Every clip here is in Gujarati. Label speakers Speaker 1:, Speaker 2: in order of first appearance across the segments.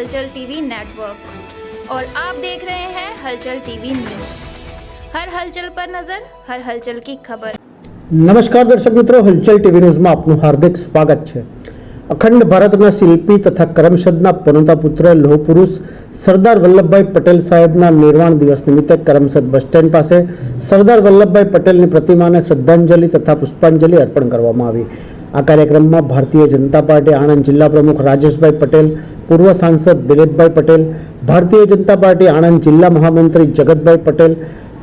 Speaker 1: हलचल टीवी नेटवर्क और आप देख रहे हैं हलचल टीवी न्यूज हर हलचल पर नजर हर हलचल की खबर
Speaker 2: નમસ્કાર દર્શક મિત્રો હલચલ ટીવી ન્યૂઝમાં આપનું હાર્દિક સ્વાગત છે અખંડ ભારતના શિલ્પી તથા કરમસદના પનોતા પુત્ર લોહ પુરુષ સરદાર વલ્લભભાઈ પટેલ સાહેબના નિર્વાણ દિવસ નિમિત્તે કરમસદ બસ સ્ટેન્ડ પાસે સરદાર વલ્લભભાઈ પટેલની પ્રતિમાને શ્રદ્ધાંજલિ તથા પુષ્પાંજલિ અર્પણ કરવામાં આવી આ કાર્યક્રમમાં ભારતીય જનતા પાર્ટી આણંદ જિલ્લા પ્રમુખ રાજેશભાઈ પટેલ પૂર્વ સાંસદ દિલીપભાઈ પટેલ, ભારતીય જનતા પાર્ટી આણંદ જિલ્લા મહામંત્રી જગતભાઈ પટેલ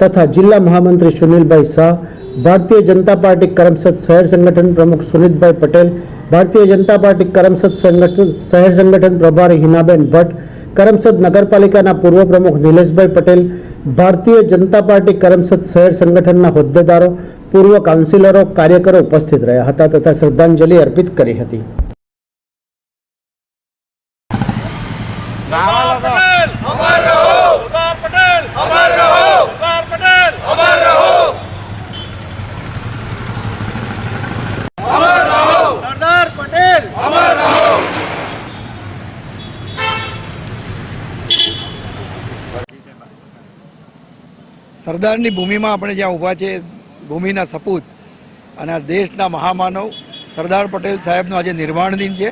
Speaker 2: તથા જિલ્લા મહામંત્રી સુનિલભાઈ શાહ, ભારતીય જનતા પાર્ટી કરમસદ શહેર સંગઠન પ્રમુખ સુનિતભાઈ પટેલ, ભારતીય જનતા પાર્ટી કરમસદ સંગઠન શહેર સંગઠન પ્રભારી હિનાબેન ભટ્ટ, કરમસદ નગરપાલિકાના પૂર્વ પ્રમુખ નિલેશભાઈ પટેલ, ભારતીય જનતા પાર્ટી કરમસદ શહેર સંગઠનના હોદ્દેદારો, પૂર્વ કાઉન્સિલરો, કાર્યકરો ઉપસ્થિત રહ્યા હતા તથા શ્રદ્ધાંજલિ અર્પિત કરી હતી.
Speaker 3: સરદારની ભૂમિમાં આપણે જ્યાં ઊભા છે ભૂમિના સપૂત અને આ દેશના મહામાનવ સરદાર પટેલ સાહેબનો આજે નિર્માણ દિન છે.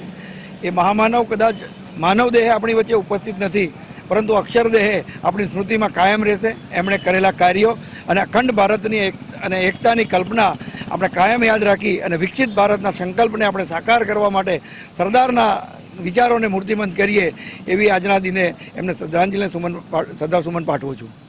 Speaker 3: એ મહામાનવ કદાચ માનવ દેહે આપણી વચ્ચે ઉપસ્થિત નથી, પરંતુ અક્ષર દેહે આપણી સ્મૃતિમાં કાયમ રહેશે. એમણે કરેલા કાર્યો અને અખંડ ભારતની એક અને એકતાની કલ્પના આપણે કાયમ યાદ રાખી અને વિકસિત ભારતના સંકલ્પને આપણે સાકાર કરવા માટે સરદારના વિચારોને મૂર્તિમંત કરીએ એવી આજના દિને એમને શ્રદ્ધાંજલિ સુમન શ્રદ્ધા સુમન પાઠવું છું.